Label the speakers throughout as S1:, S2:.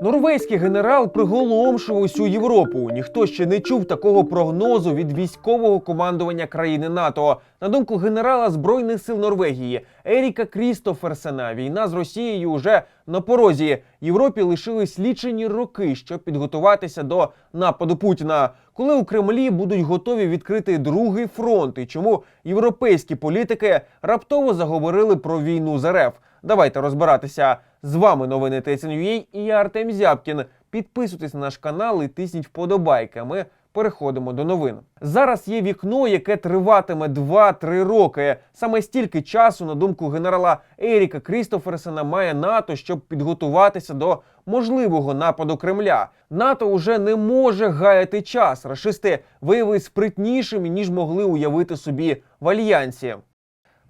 S1: Норвезький генерал приголомшив усю Європу. Ніхто ще не чув такого прогнозу від військового командування країни НАТО. На думку генерала збройних сил Норвегії Еріка Крістоферсена, війна з Росією вже на порозі. Європі лишились лічені роки, щоб підготуватися до нападу Путіна. Коли у Кремлі будуть готові відкрити другий фронт, і чому європейські політики раптово заговорили про війну з РФ? Давайте розбиратися. З вами новини ТСНЮА і я Артем Зябкін. Підписуйтесь на наш канал і тисніть вподобайки. Ми переходимо до новин. Зараз є вікно, яке триватиме 2-3 роки. Саме стільки часу, на думку генерала Еріка Крістоферсена, має НАТО, щоб підготуватися до можливого нападу Кремля. НАТО уже не може гаяти час. Рашисти виявилися спритнішими ніж могли уявити собі в альянсі.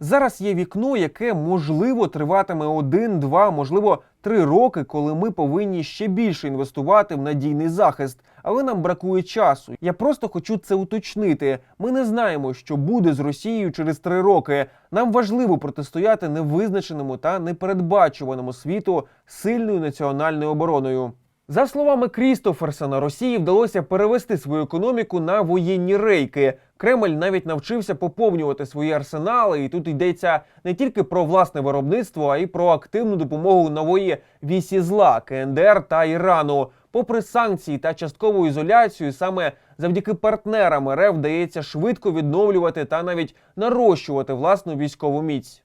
S1: Зараз є вікно, яке можливо триватиме один, два, можливо, три роки, коли ми повинні ще більше інвестувати в надійний захист. Але нам бракує часу. Я просто хочу це уточнити. Ми не знаємо, що буде з Росією через три роки. Нам важливо протистояти невизначеному та непередбачуваному світу сильною національною обороною. За словами Крістоферсона, Росії вдалося перевести свою економіку на воєнні рейки. Кремль навіть навчився поповнювати свої арсенали, і тут йдеться не тільки про власне виробництво, а й про активну допомогу нової вісі зла КНДР та Ірану. Попри санкції та часткову ізоляцію, саме завдяки партнерам РФ вдається швидко відновлювати та навіть нарощувати власну військову міць.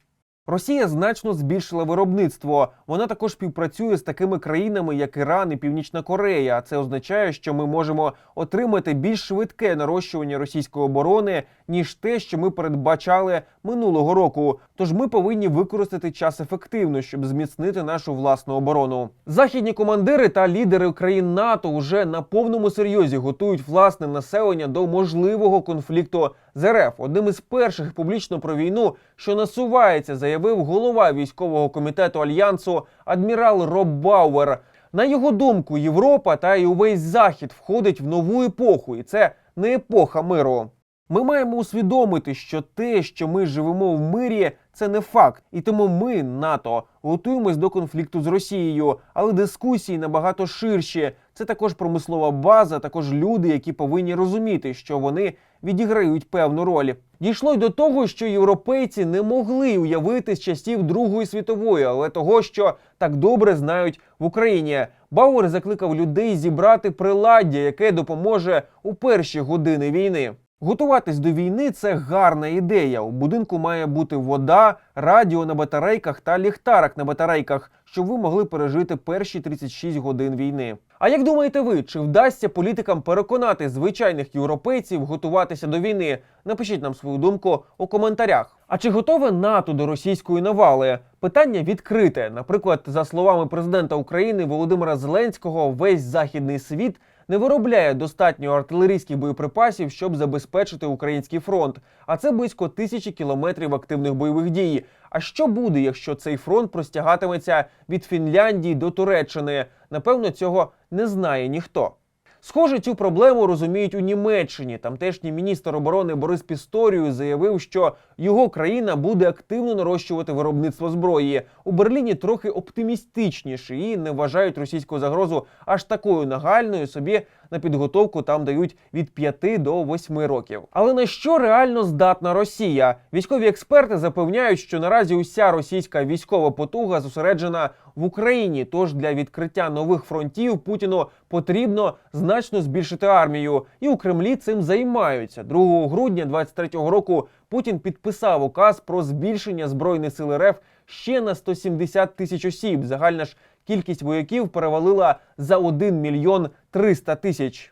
S1: Росія значно збільшила виробництво. Вона також співпрацює з такими країнами, як Іран і Північна Корея. Це означає, що ми можемо отримати більш швидке нарощування російської оборони, ніж те, що ми передбачали минулого року. Тож ми повинні використати час ефективно, щоб зміцнити нашу власну оборону. Західні командири та лідери країн НАТО вже на повному серйозі готують власне населення до можливого конфлікту з РФ. Одним із перших публічно про війну, що насувається, заявив голова військового комітету альянсу адмірал Роб Бауер. На його думку, Європа та й увесь захід входить в нову епоху, і це не епоха миру. Ми маємо усвідомити, що те, що ми живемо в мирі, це не факт, і тому ми, НАТО, готуємось до конфлікту з Росією, але дискусії набагато ширші. Це також промислова база, також люди, які повинні розуміти, що вони відіграють певну роль. Дійшло й до того, що європейці не могли уявити з часів Другої світової, але того, що так добре знають в Україні. Бауер закликав людей зібрати приладдя, яке допоможе у перші години війни. Готуватись до війни це гарна ідея. У будинку має бути вода, радіо на батарейках та ліхтарик на батарейках, щоб ви могли пережити перші 36 годин війни. А як думаєте ви, чи вдасться політикам переконати звичайних європейців готуватися до війни? Напишіть нам свою думку у коментарях. А чи готове НАТО до російської навали? Питання відкрите. Наприклад, за словами президента України Володимира Зеленського, весь західний світ не виробляє достатньо артилерійських боєприпасів, щоб забезпечити український фронт. А це близько тисячі кілометрів активних бойових дій. А що буде, якщо цей фронт простягатиметься від Фінляндії до Туреччини? Напевно, цього не знає ніхто. Схоже, цю проблему розуміють у Німеччині. Тамтешній міністр оборони Борис Пісторію заявив, що його країна буде активно нарощувати виробництво зброї. У Берліні трохи оптимістичніше і не вважають російську загрозу аж такою нагальною. Собі на підготовку там дають від 5 до 8 років. Але на що реально здатна Росія? Військові експерти запевняють, що наразі уся російська військова потуга зосереджена в Україні. Тож для відкриття нових фронтів Путіну потрібно значно збільшити армію, і у Кремлі цим займаються. 2 грудня 23-го року Путін підписав указ про збільшення збройних сил РФ ще на 170 тисяч осіб. Загальна ж кількість вояків перевалила за 1 мільйон 300 тысяч.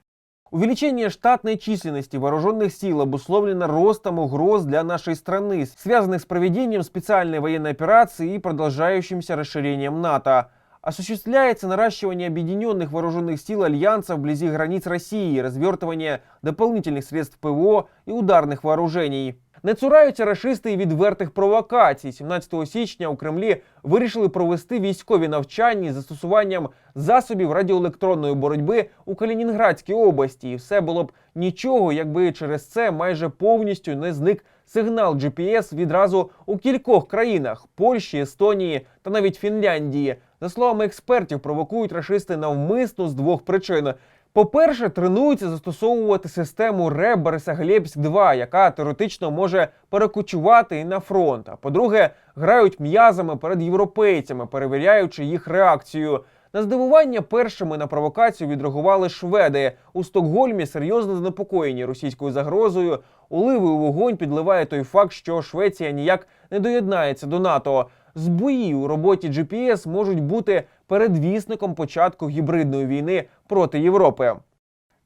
S1: Увеличение штатной численности вооруженных сил обусловлено ростом угроз для нашей страны, связанных с проведением специальной военной операции и продолжающимся расширением НАТО. Осуществляется наращивание объединенных вооруженных сил Альянса вблизи границ России, развертывание дополнительных средств ПВО и ударных вооружений. Не цураються рашисти і відвертих провокацій. 17 січня у Кремлі вирішили провести військові навчання з застосуванням засобів радіоелектронної боротьби у Калінінградській області. І все було б нічого, якби через це майже повністю не зник сигнал GPS відразу у кількох країнах Польщі, Естонії та навіть Фінляндії. За словами експертів, провокують рашисти навмисно з двох причин. По-перше, тренуються застосовувати систему РЕБ Бориса Глєбськ 2 яка теоретично може перекочувати і на фронт. А по-друге, грають м'язами перед європейцями, перевіряючи їх реакцію. На здивування першими на провокацію відреагували шведи. У Стокгольмі серйозно занепокоєні російською загрозою. Оливи вогонь підливає той факт, що Швеція ніяк не доєднається до НАТО. Збої у роботі GPS можуть бути передвісником початку гібридної війни проти Європи.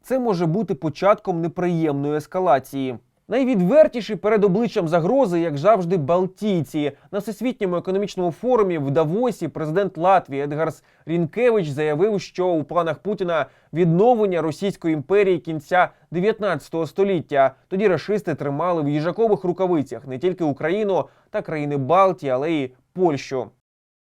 S1: Це може бути початком неприємної ескалації. Найвідвертіші перед обличчям загрози, як завжди, Балтійці. На всесвітньому економічному форумі в Давосі президент Латвії Едгарс Рінкевич заявив, що у планах Путіна відновлення Російської імперії кінця 19 століття. Тоді рашисти тримали в їжакових рукавицях не тільки Україну та країни Балтії, але й Польщу.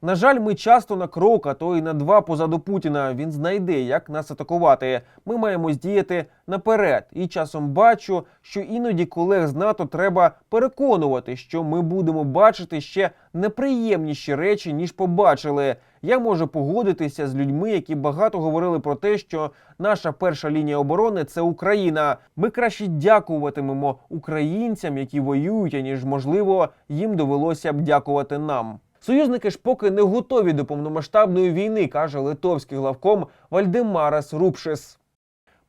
S1: На жаль, ми часто на крок, а то й на два позаду Путіна. Він знайде, як нас атакувати. Ми маємо здіяти наперед. І часом бачу, що іноді колег з НАТО треба переконувати, що ми будемо бачити ще неприємніші речі, ніж побачили. Я можу погодитися з людьми, які багато говорили про те, що наша перша лінія оборони це Україна. Ми краще дякуватимемо українцям, які воюють, аніж можливо їм довелося б дякувати нам. Союзники ж поки не готові до повномасштабної війни, каже литовський главком Вальдемарас Рупшес.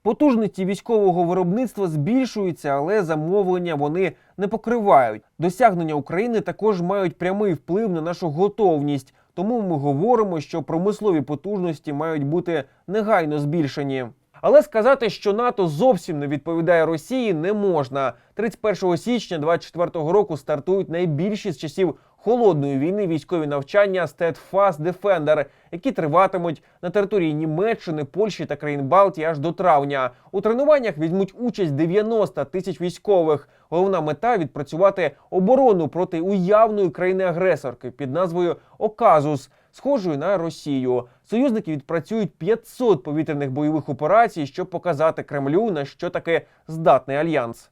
S1: Потужності військового виробництва збільшуються, але замовлення вони не покривають. Досягнення України також мають прямий вплив на нашу готовність. Тому ми говоримо, що промислові потужності мають бути негайно збільшені. Але сказати, що НАТО зовсім не відповідає Росії, не можна. 31 січня 2024 року стартують найбільші з часів холодної війни військові навчання Steadfast Defender, які триватимуть на території Німеччини, Польщі та країн Балтії аж до травня. У тренуваннях візьмуть участь 90 тисяч військових. Головна мета відпрацювати оборону проти уявної країни-агресорки під назвою Оказус, схожої на Росію. Союзники відпрацюють 500 повітряних бойових операцій, щоб показати Кремлю на що таке здатний альянс.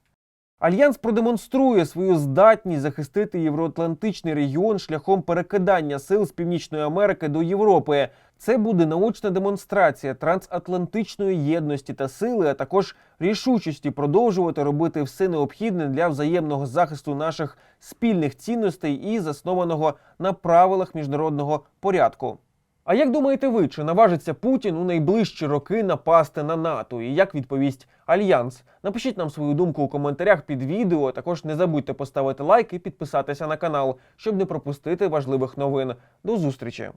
S1: Альянс продемонструє свою здатність захистити євроатлантичний регіон шляхом перекидання сил з Північної Америки до Європи. Це буде научна демонстрація трансатлантичної єдності та сили, а також рішучості продовжувати робити все необхідне для взаємного захисту наших спільних цінностей і заснованого на правилах міжнародного порядку. А як думаєте ви, чи наважиться Путін у найближчі роки напасти на НАТО? І як відповість Альянс? Напишіть нам свою думку у коментарях під відео. Також не забудьте поставити лайк і підписатися на канал, щоб не пропустити важливих новин. До зустрічі!